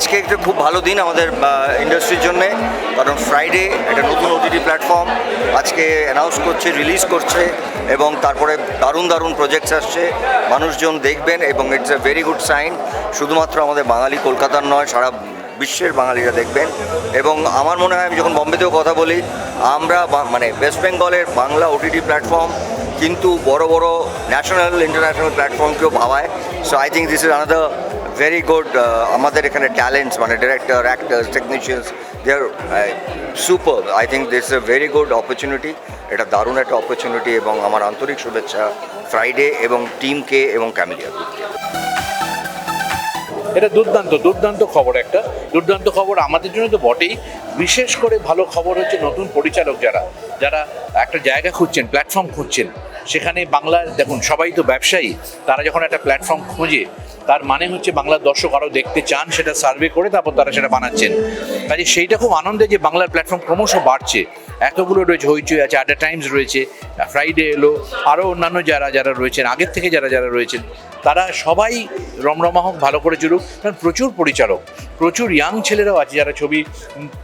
আজকে একটা খুব ভালো দিন আমাদের ইন্ডাস্ট্রির জন্য, কারণ ফ্রাইডে একটা নতুন ওটিটি প্ল্যাটফর্ম আজকে অ্যানাউন্স করছে রিলিজ করছে, এবং তারপরে দারুণ দারুণ প্রজেক্টস আসছে। মানুষজন দেখবেন এবং it's a very good sign শুধুমাত্র আমাদের বাঙালি কলকাতার নয়, সারা বিশ্বের বাঙালিরা দেখবেন। এবং আমার মনে হয়, আমি যখন বম্বেতেও কথা বলি, আমরা মানে ওয়েস্ট বেঙ্গলের বাংলা ওটিটি প্ল্যাটফর্ম কিন্তু বড় বড় ন্যাশনাল ইন্টারন্যাশনাল প্ল্যাটফর্মকেও ভাবায়। So I think this is another very good আমাদের এখানে ট্যালেন্টস মানে director actors technicians they are super I think this a very good opportunity এটা দারুণ একটা অপরচুনিটি এবং আমার আন্তরিক শুভেচ্ছা ফ্রাইডে এবং টিমকে এবং ক্যামিলিয়া এটা দুর্দান্ত দুর্দান্ত খবর একটা। দুর্দান্ত খবর আমাদের জন্য তো বটেই। বিশেষ করে ভালো খবর হচ্ছে নতুন পরিচালক যারা যারা একটা জায়গা খুঁজছেন প্ল্যাটফর্ম খুঁজছেন। সেখানে বাংলার, দেখুন, সবাই তো ব্যবসায়ী। তারা যখন একটা প্ল্যাটফর্ম খোঁজে তার মানে হচ্ছে বাংলার দর্শক আরও দেখতে চান, সেটা সার্ভে করে তারপর তারা সেটা বানাচ্ছেন। কাজে সেইটা খুব আনন্দে যে বাংলার প্ল্যাটফর্ম ক্রমশ বাড়ছে। এতগুলো রয়েছে, হইচই আছে আড্ডা টাইমস রয়েছে ফ্রাইডে এলো আরও অন্যান্য যারা যারা রয়েছেন, আগের থেকে যারা যারা রয়েছেন, তারা সবাই রমরমা হোক, ভালো করে চলুক। কারণ প্রচুর পরিচালক, প্রচুর ইয়াং ছেলেরাও আছে যারা ছবি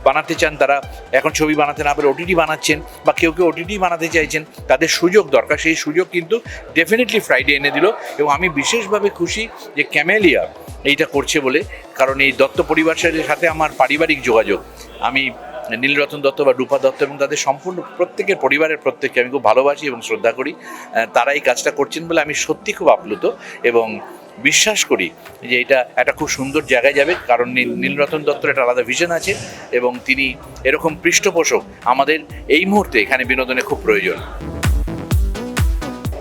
বানাতে চান, তারা এখন ছবি বানাতে না পারে ওটিটি বানাচ্ছেন বা কেউ কেউ ওটিটি বানাতে চাইছেন, তাদের সুযোগ দরকার। সেই সুযোগ কিন্তু ডেফিনেটলি ফ্রাইডে এনে দিল এবং আমি বিশেষভাবে খুশি যে ক্যামেলিয়া এইটা করছে বলে, কারণ এই দত্ত পরিবারের সাথে আমার পারিবারিক যোগাযোগ। আমি নীলরতন দত্ত বা রূপা দত্ত এবং তাদের সম্পূর্ণ প্রত্যেকের পরিবারের প্রত্যেককে আমি খুব ভালোবাসি এবং শ্রদ্ধা করি। তারা এই কাজটা করছেন বলে আমি সত্যি খুব আপ্লুত এবং বিশ্বাস করি যে এটা একটা খুব সুন্দর জায়গায় যাবে, কারণ নীল- নীলরতন দত্তর একটা আলাদা ভিশন আছে এবং তিনি এরকম পৃষ্ঠপোষক আমাদের এই মুহূর্তে এখানে বিনোদনে খুব প্রয়োজন।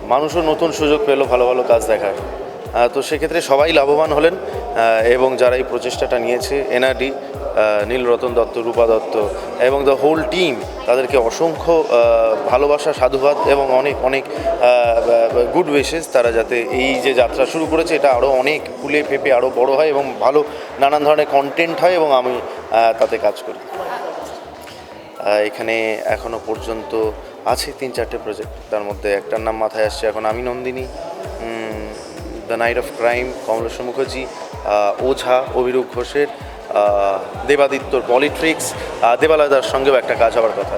মানুষও নতুন সুযোগ পেল ভালো ভালো কাজ দেখার। তো সেক্ষেত্রে সবাই লাভবান হলেন এবং যারা এই প্রচেষ্টাটা নিয়েছে, এনআরডি নীলরতন দত্ত, রূপা দত্ত, এবং দ্য হোল টিম তাদেরকে অসংখ্য ভালোবাসা, সাধুবাদ এবং অনেক অনেক গুড উইশেস তারা যাতে এই যে যাত্রা শুরু করেছে, এটা আরও অনেক ফুলে ফেপে আরও বড় হয় এবং ভালো নানান ধরনের কন্টেন্ট হয় এবং আমি তাতে কাজ করি। এখানে এখনও পর্যন্ত আছে তিন চারটে প্রজেক্ট তার মধ্যে একটার নাম মাথায় আসছে, এখন আমি Nandini the night of crime Kamaleshwar Mukherjee Ojha, Abhirup ঘোষের দেবাদিত্যর পলিট্রিক্স দেবালয়দার সঙ্গেও একটা কাজ হওয়ার কথা।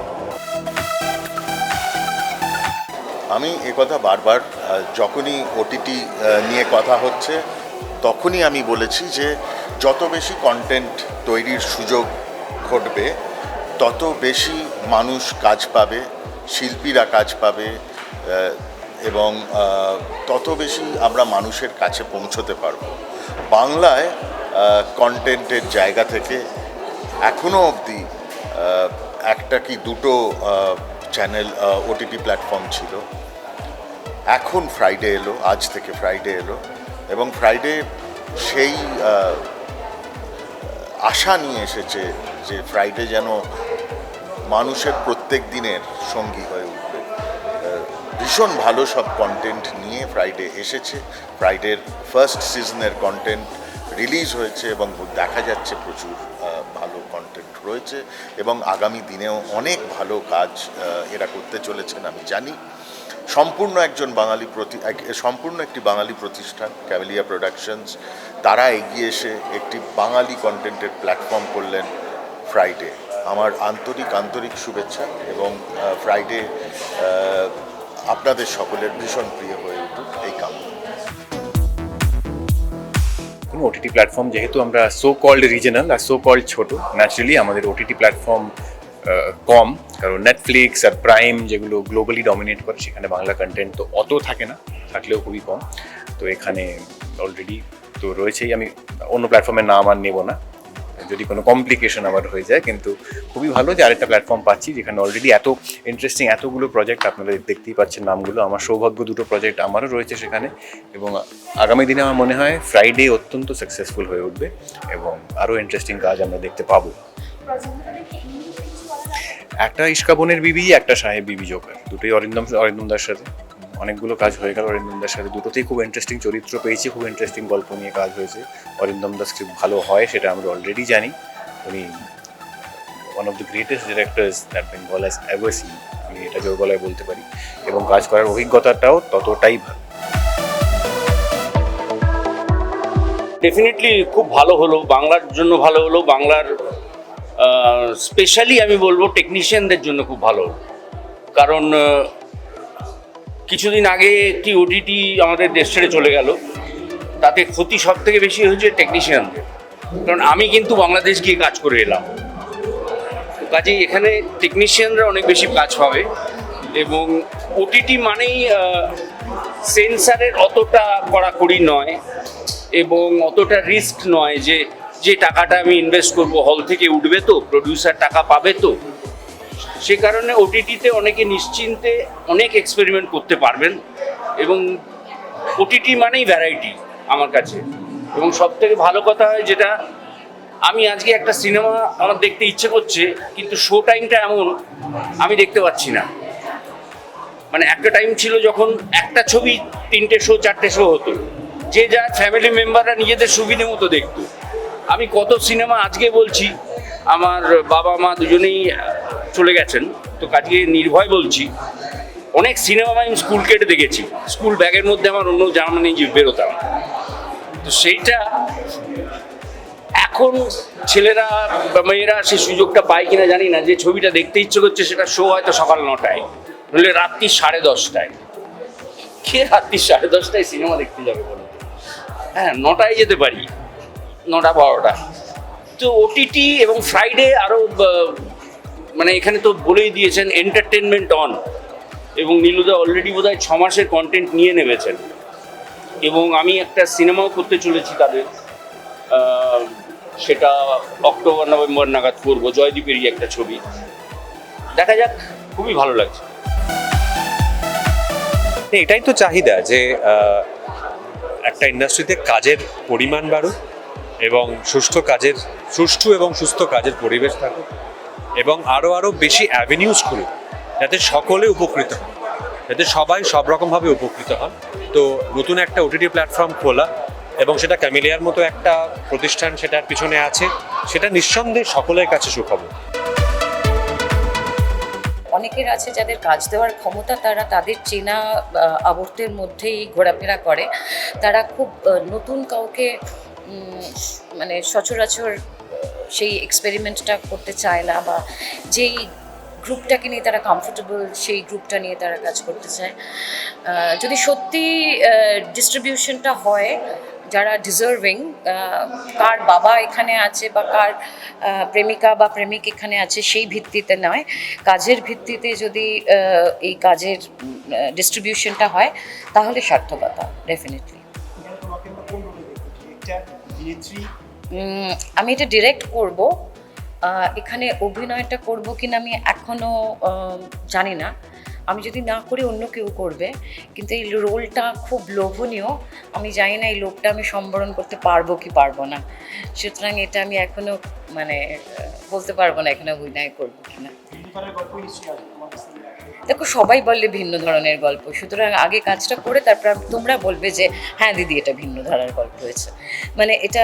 আমি কথা বারবার যখনই ওটিটি নিয়ে কথা হচ্ছে, তখনই আমি বলেছি যে যত বেশি কন্টেন্ট তৈরির সুযোগ ঘটবে, তত বেশি মানুষ কাজ পাবে, শিল্পীরা কাজ পাবে এবং তত বেশি আমরা মানুষের কাছে পৌঁছতে পারব। বাংলায় কন্টেন্টের জায়গা থেকে এখনও অবধি একটা কি দুটো চ্যানেল ওটিটি প্ল্যাটফর্ম ছিল। এখন ফ্রাইডে এলো, আজ থেকে ফ্রাইডে এলো এবং ফ্রাইডে সেই আশা নিয়ে এসেছে যে ফ্রাইডে যেন মানুষের প্রত্যেক দিনের সঙ্গী হয়ে ভীষণ ভালো সব কন্টেন্ট নিয়ে ফ্রাইডে এসেছে। ফ্রাইডের ফার্স্ট সিজনের কন্টেন্ট রিলিজ হয়েছে এবং দেখা যাচ্ছে প্রচুর ভালো কন্টেন্ট রয়েছে এবং আগামী দিনেও অনেক ভালো কাজ এরা করতে চলেছেন আমি জানি। সম্পূর্ণ একজন বাঙালি প্রতি সম্পূর্ণ একটি বাঙালি প্রতিষ্ঠান ক্যামেলিয়া প্রোডাকশনস তারা এগিয়ে এসে একটি বাঙালি কন্টেন্টের প্ল্যাটফর্ম করলেন ফ্রাইডে আমার আন্তরিক আন্তরিক শুভেচ্ছা এবং ফ্রাইডে আপনাদের সকলের ভীষণ প্রিয় হয়ে উঠুক এই কামনা। ওটিটি প্ল্যাটফর্ম যেহেতু আমরা সো কল্ড রিজনাল আর সো কল্ড ছোট ন্যাচারালি আমাদের ওটিটি প্ল্যাটফর্ম কম, কারণ নেটফ্লিক্স আর প্রাইম যেগুলো গ্লোবালি ডমিনেট করে, সেখানে বাংলা কন্টেন্ট তো অত থাকে না, থাকলেও খুবই কম। তো এখানে অলরেডি তো রয়েছেই। আমি অন্য প্ল্যাটফর্মের নাম আর নেব না। যদি কোনো কমপ্লিকেশন আবার হয়ে যায়, কিন্তু খুবই ভালো যে আরেকটা প্ল্যাটফর্ম পাচ্ছি, যেখানে অলরেডি এত ইন্টারেস্টিং এতগুলো প্রজেক্ট আপনারা দেখতেই পাচ্ছেন নামগুলো। আমার সৌভাগ্য দুটো প্রজেক্ট আমারও রয়েছে সেখানে এবং আগামী দিনে আমার মনে হয় ফ্রাইডে অত্যন্ত সাকসেসফুল হয়ে উঠবে এবং আরও ইন্টারেস্টিং কাজ আমরা দেখতে পাবো। একটা ইস্কাবনের বিবি, একটা সাহেব বিবি জোকার দুটোই অরিন্দম অরিন্দম দার সাথে। অনেকগুলো কাজ হয়ে গেল অরিন্দম দার সাথে। দুটোতেই খুব ইন্টারেস্টিং চরিত্র পেয়েছি, খুব ইন্টারেস্টিং গল্প নিয়ে কাজ হয়েছে। অরিন্দম দাস স্ক্রিপ্ট ভালো হয় সেটা আমরা অলরেডি জানি। উনি one of the greatest directors that Bengal has ever seen আমি এটা জোর গলায় বলতে পারি। এবং কাজ করার অভিজ্ঞতাটাও ততটাই ভালো। ডেফিনেটলি খুব ভালো হলো, বাংলার জন্য ভালো হলো, বাংলার স্পেশালি আমি বলব টেকনিশিয়ানদের জন্য খুব ভালো কারণ কিছুদিন আগে একটি ওটিটি আমাদের দেশ ছেড়ে চলে গেল। তাতে ক্ষতি সব থেকে বেশি হয়েছে টেকনিশিয়ানদের কারণ আমি কিন্তু বাংলাদেশ গিয়ে কাজ করে এলাম। কাজেই এখানে টেকনিশিয়ানরা অনেক বেশি কাজ পাবে এবং ওটিটি মানেই সেন্সারের অতটা কড়াকড়ি নয় এবং অতটা রিস্ক নয় যে যে টাকাটা আমি ইনভেস্ট করব হল থেকে উঠবে তো প্রডিউসার টাকা পাবে তো সে কারণে ওটিটিতে অনেকে নিশ্চিন্তে অনেক এক্সপেরিমেন্ট করতে পারবেন এবং ওটিটি মানেই ভ্যারাইটি আমার কাছে। এবং সব থেকে ভালো কথা হয় যেটা, আমি আজকে একটা সিনেমা আমার দেখতে ইচ্ছে করছে, কিন্তু শো টাইমটা এমন, আমি দেখতে পাচ্ছি না। মানে একটা টাইম ছিল যখন একটা ছবি তিনটে শো চারটে শো হতো। যে যা ফ্যামিলি মেম্বাররা নিজেদের সুবিধে মতো দেখতো। আমি কত সিনেমা আজকে বলছি, আমার বাবা মা দুজনেই চলে গেছেন। তো কাজকে নির্ভয় বলছি। অনেক সিনেমা আমি স্কুল কেটে দেখেছি। স্কুল ব্যাগের মধ্যে আমার অন্য জামা যে বেরোতাম। তো সেইটা এখন ছেলেরা বা মেয়েরা সেই সুযোগটা পায় কিনা জানি না। যে ছবিটা দেখতে ইচ্ছে করছে সেটা শো হয়তো সকাল নটায়। নইলে রাত্রি সাড়ে দশটায়। কে রাত্রি সাড়ে দশটায় সিনেমা দেখতে যাবে বলো? হ্যাঁ নটায় যেতে পারি। নটা, বারোটা। তো ওটিটি এবং ফ্রাইডে আরও মানে এখানে তো বলেই দিয়েছেন এন্টারটেনমেন্ট অন এবং নীলুদা অলরেডি বোধ হয় মাসের কন্টেন্ট নিয়ে নেমেছেন। এবং আমি একটা সিনেমাও করতে চলেছি তাদের। সেটা অক্টোবর, নভেম্বর নাগাদ করব, জয়দীপেরই একটা ছবি। দেখা যাক, খুবই ভালো লাগছে। এটাই তো চাহিদা যে একটা ইন্ডাস্ট্রিতে কাজের পরিমাণ বাড়ুক এবং সুষ্ঠু কাজের, সুষ্ঠু এবং সুস্থ কাজের পরিবেশ থাকুক। এবং আরও আরও বেশি অ্যাভিনিউজ খুলুক যাতে সকলে উপকৃত হন, যাতে সবাই সব রকমভাবে উপকৃত হন। তো নতুন একটা ওটিটি প্ল্যাটফর্ম খোলা এবং সেটা ক্যামিলিয়ার মতো একটা প্রতিষ্ঠান সেটার পিছনে আছে, সেটা নিঃসন্দেহে সকলের কাছে সুখবর। অনেকের আছে যাদের কাজ দেওয়ার ক্ষমতা, তারা তাদের চেনা আবর্তের মধ্যেই ঘোরাফেরা করে। তারা খুব নতুন কাউকে মানে সচরাচর সেই এক্সপেরিমেন্টটা করতে চায় না বা যেই গ্রুপটাকে নিয়ে তারা কমফোর্টেবল সেই গ্রুপটা নিয়ে তারা কাজ করতে চায়। যদি সত্যি ডিস্ট্রিবিউশনটা হয়, যারা ডিজার্ভিং কার বাবা এখানে আছে বা কার প্রেমিকা বা প্রেমিক এখানে আছে সেই ভিত্তিতে নয়। কাজের ভিত্তিতে যদি এই কাজের ডিস্ট্রিবিউশনটা হয়, তাহলে সার্থকতা ডেফিনেটলি আমি এটা ডিরেক্ট করব। এখানে অভিনয়টা করব কিনা আমি এখনও জানি না। আমি যদি না করি অন্য কেউ করবে। কিন্তু এই রোলটা খুব লোভনীয়। আমি জানি না এই লোভটা আমি সম্বরণ করতে পারব কি পারব না। সুতরাং এটা আমি এখনও মানে বলতে পারব না এখানে অভিনয় করব কিনা। দেখো, সবাই বললে ভিন্ন ধরনের গল্প। সুতরাং আগে কাজটা করে তারপর তোমরা বলবে যে হ্যাঁ দিদি, এটা ভিন্ন ধারার গল্প হয়েছে। মানে এটা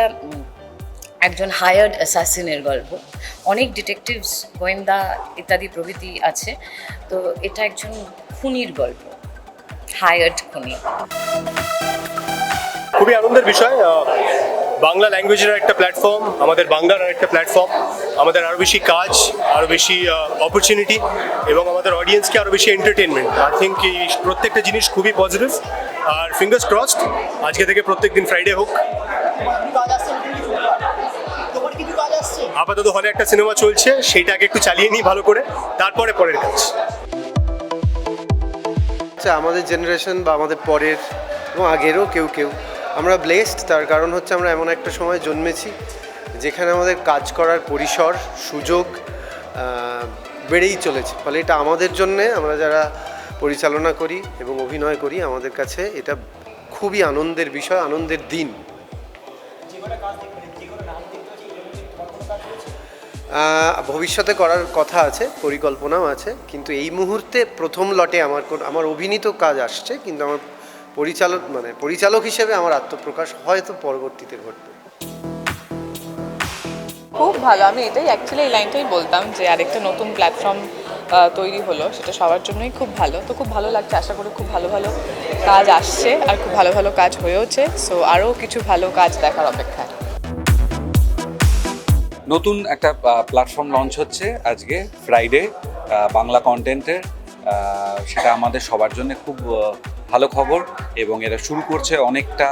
একজন হায়ার্ড অ্যাসাসিনের গল্প। অনেক ডিটেকটিভস গোয়েন্দা ইত্যাদি প্রভৃতি আছে। তো এটা একজন খুনির গল্প। হায়ার্ড খুনি। খুবই আনন্দের বিষয়। বাংলা ল্যাঙ্গুয়েজের একটা প্ল্যাটফর্ম আমাদের বাংলার একটা প্ল্যাটফর্ম আমাদের আরও বেশি কাজ আরও বেশি অপরচুনিটি এবং আমাদের অডিয়েন্সকে আরও বেশি এন্টারটেনমেন্ট আই থিঙ্ক এই প্রত্যেকটা জিনিস খুবই পজিটিভ আর ফিঙ্গার্স ক্রসড আজকে থেকে প্রত্যেক দিন ফ্রাইডে হোক। আপাতত হলে একটা সিনেমা চলছে সেইটাকে একটু চালিয়ে নিই ভালো করে তারপরে পরের কাজ। হচ্ছে আমাদের জেনারেশন বা আমাদের পরের এবং আগেরও কেউ কেউ আমরা ব্লেসড তার কারণ হচ্ছে আমরা এমন একটা সময় জন্মেছি যেখানে আমাদের কাজ করার পরিসর সুযোগ বেড়েই চলেছে। ফলে এটা আমাদের জন্যে আমরা যারা পরিচালনা করি এবং অভিনয় করি আমাদের কাছে এটা খুবই আনন্দের বিষয় আনন্দের দিন। ভবিষ্যতে করার কথা আছে, পরিকল্পনাও আছে, কিন্তু এই মুহূর্তে প্রথম লটে আমার আমার অভিনীত কাজ আসছে, কিন্তু আমার পরিচালক মানে পরিচালক হিসেবে আমার আত্মপ্রকাশ হয়তো পরবর্তীতে ঘটবে। খুব ভালো, আমি এটাই অ্যাকচুয়ালি এই লাইনটাই বলতাম যে আরেকটা নতুন প্ল্যাটফর্ম তৈরি হলো, সেটা সবার জন্যই খুব ভালো। তো খুব ভালো লাগছে, আশা করি খুব ভালো ভালো কাজ আসছে, আর খুব ভালো ভালো কাজ হয়েওছে সো আরও কিছু ভালো কাজ দেখার অপেক্ষায়। নতুন একটা প্ল্যাটফর্ম লঞ্চ হচ্ছে আজকে ফ্রাইডে বাংলা কন্টেন্টের সেটা আমাদের সবার জন্য খুব ভালো খবর এবং এরা শুরু করছে অনেকটা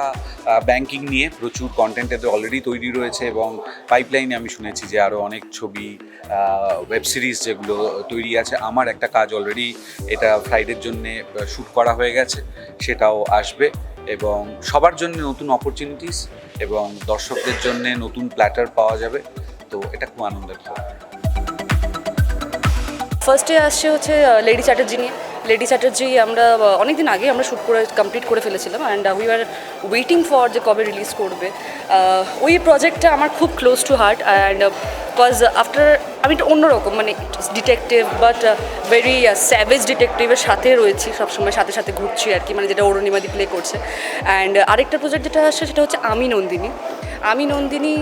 ব্যাংকিং নিয়ে। প্রচুর কন্টেন্ট এদের অলরেডি তৈরি রয়েছে এবং পাইপলাইনে আমি শুনেছি যে আরও অনেক ছবি ওয়েব সিরিজ যেগুলো তৈরি আছে। আমার একটা কাজ অলরেডি এটা ফ্রাইডের জন্য শ্যুট করা হয়ে গেছে, সেটাও আসবে এবং সবার জন্য নতুন অপরচুনিটিস এবং দর্শকদের জন্য নতুন প্ল্যাটার পাওয়া যাবে। তো এটা খুব আনন্দের ফার্স্টে আসছে হচ্ছে লেডি চ্যাটার্জি নিয়ে। লেডি চ্যাটার্জি আমরা অনেক দিন আগে আমরা শ্যুট করে কমপ্লিট করে ফেলেছিলাম and we are waiting for যে কবে রিলিজ করবে। ওই প্রজেক্টটা আমার খুব close to heart and because after আমি একটু অন্যরকম মানে ডিটেকটিভ বাট ভেরি স্যাভেজ ডিটেকটিভের সাথে রয়েছি সবসময়, সাথে সাথে ঘুরছি আর কি মানে যেটা অরুণিমাদি প্লে করছে। অ্যান্ড আরেকটা প্রজেক্ট যেটা আসছে, সেটা হচ্ছে আমি নন্দিনী। আমি নন্দিনী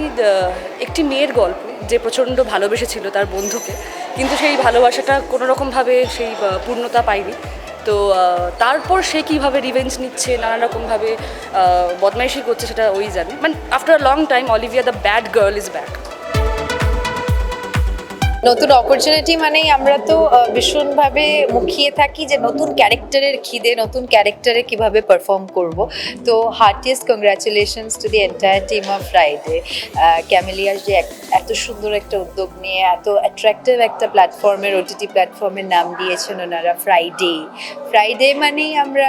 একটি মেয়ের গল্প যে প্রচণ্ড ভালোবেসেছিল তার বন্ধুকে। কিন্তু সেই ভালোবাসাটা কোনো রকমভাবে সেই পূর্ণতা পায়নি। তো তারপর সে কীভাবে রিভেঞ্জ নিচ্ছে নানা রকমভাবে বদমাইশি করছে সেটা ওই জানে। মানে after long time Olivia the bad girl is back নতুন অপরচুনিটি মানেই আমরা তো ভীষণভাবে মুখিয়ে থাকি যে নতুন ক্যারেক্টারের খিদে, নতুন ক্যারেক্টারে কীভাবে পারফর্ম করব। তো heartiest congratulations to the entire team of Friday ক্যামেলিয়ার যে এত সুন্দর একটা উদ্যোগ নিয়ে, এত অ্যাট্রাক্টিভ একটা প্ল্যাটফর্মের ওটিটি প্ল্যাটফর্মের নাম দিয়েছেন ওনারা ফ্রাইডে ফ্রাইডে মানেই আমরা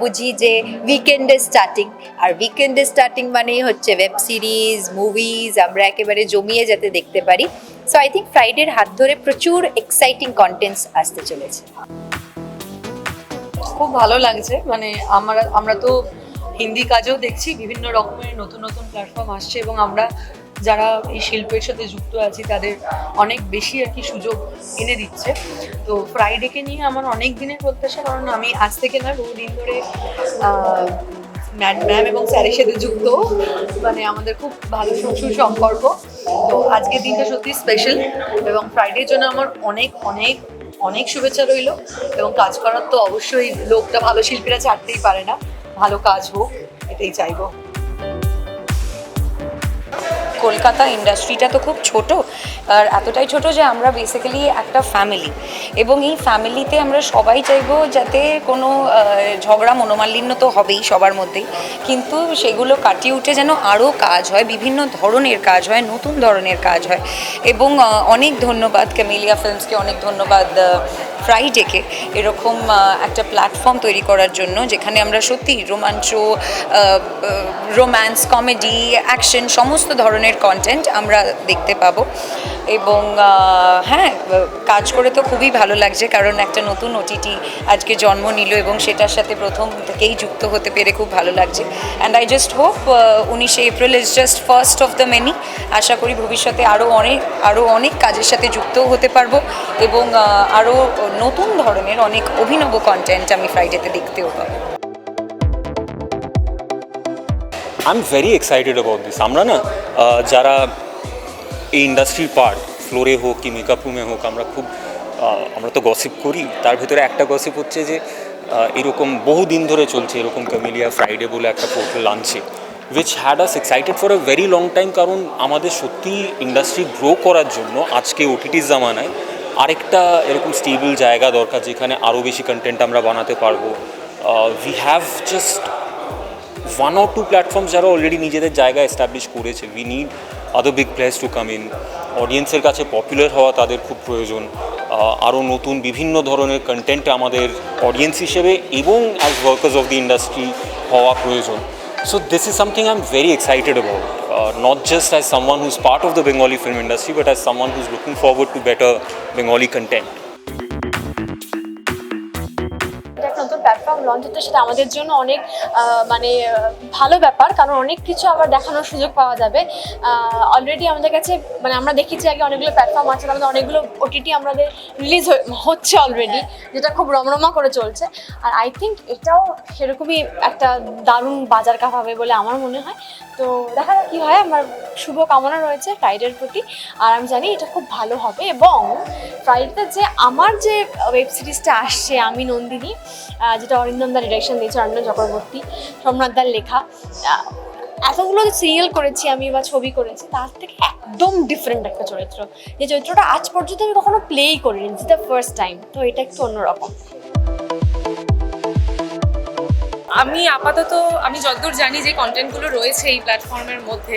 বুঝি যে উইকেন্ডে স্টার্টিং আর উইকেন্ডে স্টার্টিং মানেই হচ্ছে ওয়েব সিরিজ মুভিজ আমরা একেবারে জমিয়ে যাতে দেখতে পারি। সো আই থিঙ্ক ফ্রাইডের হাত ধরে প্রচুর এক্সাইটিং কন্টেন্টস আসতে চলেছে। খুব ভালো লাগছে। মানে আমরা আমরা তো হিন্দি কাজেও দেখছি, বিভিন্ন রকমের নতুন নতুন প্ল্যাটফর্ম আসছে এবং আমরা যারা এই শিল্পের সাথে যুক্ত আছি, তাদের অনেক বেশি আর কি সুযোগ এনে দিচ্ছে। তো ফ্রাইডেকে নিয়ে আমার অনেক দিনের প্রত্যাশা, কারণ আমি আজ থেকে না বহুদিন ধরে ম্যাম এবং স্যারের সাথে যুক্ত। মানে আমাদের খুব ভালো সুসু সম্পর্ক। তো আজকের দিনটা সত্যি স্পেশাল এবং ফ্রাইডের জন্য আমার অনেক অনেক অনেক শুভেচ্ছা রইল এবং কাজ করার তো অবশ্যই লোকটা ভালো শিল্পীরা ছাড়তেই পারে না। ভালো কাজ হোক, এটাই চাইব। কলকাতা ইন্ডাস্ট্রিটা তো খুব ছোট আর এতটাই ছোট যে আমরা বেসিক্যালি একটা ফ্যামিলি এবং এই ফ্যামিলিতে আমরা সবাই চাইব যাতে কোনো ঝগড়া মনোমালিন্য তো হবেই সবার মধ্যেই। কিন্তু সেগুলো কাটিয়ে উঠে যেন আরও কাজ হয়, বিভিন্ন ধরনের কাজ হয়, নতুন ধরনের কাজ হয়। এবং অনেক ধন্যবাদ ক্যামেলিয়া ফিল্মসকে অনেক ধন্যবাদ ফ্রাইডেকে এরকম একটা প্ল্যাটফর্ম তৈরি করার জন্য, যেখানে আমরা সত্যি রোমাঞ্চ রোম্যান্স কমেডি অ্যাকশন সমস্ত ধরনের কন্টেন্ট আমরা দেখতে পাবো। এবং হ্যাঁ কাজ করে তো খুবই ভালো লাগছে, কারণ একটা নতুন ওটিটি আজকে জন্ম নিল এবং সেটার সাথে প্রথম থেকেই যুক্ত হতে পেরে খুব ভালো লাগছে। অ্যান্ড আই জাস্ট হোপ উনিশে April is just first of the many আশা করি ভবিষ্যতে আরও অনেক আরও অনেক কাজের সাথে যুক্তও হতে পারব এবং আরও নতুন ধরনের অনেক অভিনব কন্টেন্ট আমি ফ্রাইডেতে দেখতেও পাবো। I am very excited about this আমরা না যারা এই ইন্ডাস্ট্রির পার্ট ফ্লোরে হোক কি মেকআপ রুমে হোক, আমরা খুব আমরা তো গসিপ করি। তার ভেতরে একটা গসিপ হচ্ছে যে এরকম বহু দিন ধরে চলছে, এরকম ক্যামেলিয়া ফ্রাইডে বলে একটা পোর্টাল আনছে which had us excited for a very long time কারণ আমাদের সত্যি ইন্ডাস্ট্রি গ্রো করার জন্য আজকে ওটিটির জামানায় আরেকটা এরকম স্টেবল জায়গা দরকার, যেখানে আরও বেশি কন্টেন্ট আমরা বানাতে পারব। We have just one or two platforms যারা অলরেডি নিজেদের জায়গা এস্টাবলিশ করেছে। We need other big place to come in অডিয়েন্সের কাছে পপুলার হওয়া তাদের খুব প্রয়োজন। আরও নতুন বিভিন্ন ধরনের কন্টেন্ট আমাদের অডিয়েন্স হিসেবে এবং as workers of the industry হওয়া প্রয়োজন। So this is something I am very excited about not just as someone who's part of the Bengali film industry but as someone who's looking forward to better Bengali Bengali হচ্ছে সেটা আমাদের জন্য অনেক মানে ভালো ব্যাপার, কারণ অনেক কিছু আবার দেখানোর সুযোগ পাওয়া যাবে। অলরেডি আমাদের কাছে মানে আমরা দেখেছি আগে অনেকগুলো প্ল্যাটফর্ম আছে আমাদের অনেকগুলো ওটিটি আমাদের রিলিজ হচ্ছে অলরেডি যেটা খুব রমরমা করে চলছে। আর আই থিঙ্ক এটাও সেরকমই একটা দারুণ বাজার কাপ হবে বলে আমার মনে হয়। তো দেখা যাক কী হয়, আমার শুভ কামনা রয়েছে ফ্রাইডের প্রতি। আর আমি জানি এটা খুব ভালো হবে এবং ফ্রাইডেতে যে আমার যে ওয়েব সিরিজটা আসছে, আমি নন্দিনী যেটা অরিন্দম দা ডিরেকশন দিয়েছে, অরিন্দম চক্রবর্তী, সোমনাথ দার লেখা এতগুলো সিরিয়াল করেছি আমি বা ছবি করেছি, তার থেকে একদম ডিফারেন্ট একটা চরিত্র। যে চরিত্রটা আজ পর্যন্ত আমি কখনো প্লেই করিনি দিস দ্য ফার্স্ট টাইম তো এটা একটু অন্যরকম। আমি আপাতত, আমি যতদূর জানি যে কন্টেন্টগুলো রয়েছে এই প্ল্যাটফর্মের মধ্যে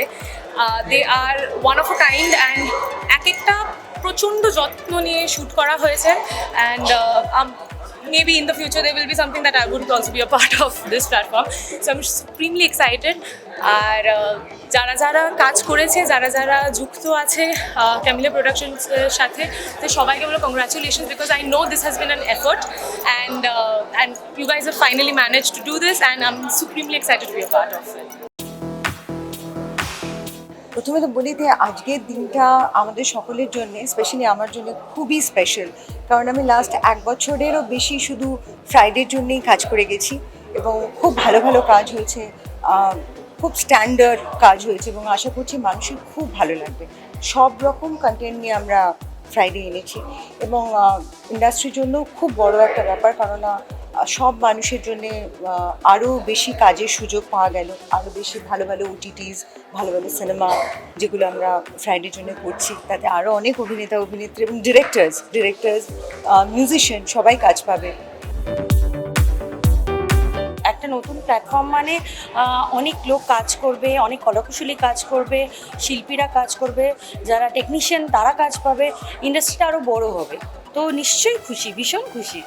they are one of a kind and এক একটা প্রচণ্ড যত্ন নিয়ে শ্যুট করা হয়েছে and maybe in the future there will be something that I would also be a part of this platform. So, I'm supremely excited. আর যারা যারা কাজ করেছে, যারা যারা যুক্ত আছে ক্যামিলা প্রোডাকশনস সাথে, তো সবাইকে বলো congratulation because I know this has been an effort and and you guys have finally manage to do this and I am supremely excited to be a part of it প্রথমে তো বলি যে আজকের দিনটা আমাদের সকলের জন্য স্পেশালি আমার জন্য খুবই স্পেশাল কারণ আমি লাস্ট এক বছরেরও বেশি শুধু ফ্রাইডের জন্যই কাজ করে গেছি এবং খুব ভালো ভালো কাজ হয়েছে খুব স্ট্যান্ডার্ড কাজ হয়েছে এবং আশা করছি মানুষের খুব ভালো লাগবে। সব রকম কন্টেন্ট নিয়ে আমরা ফ্রাইডে এনেছি এবং ইন্ডাস্ট্রির জন্য খুব বড় একটা ব্যাপার কারণ সব মানুষের জন্য আরও বেশি কাজের সুযোগ পাওয়া গেল। আরও বেশি ভালো ভালো ওটিটিস ভালো ভালো সিনেমা যেগুলো আমরা ফ্রাইডের জন্য করছি। তাতে আরও অনেক অভিনেতা, অভিনেত্রী এবং ডিরেক্টরস ডিরেক্টরস মিউজিশিয়ান সবাই কাজ পাবে। একটা নতুন প্ল্যাটফর্ম মানে অনেক লোক কাজ করবে, অনেক কলাকুশলী কাজ করবে, শিল্পীরা কাজ করবে, যারা টেকনিশিয়ান তারা কাজ পাবে ইন্ডাস্ট্রিটা আরও বড় হবে। তো নিশ্চয়ই খুশি, ভীষণ খুশি।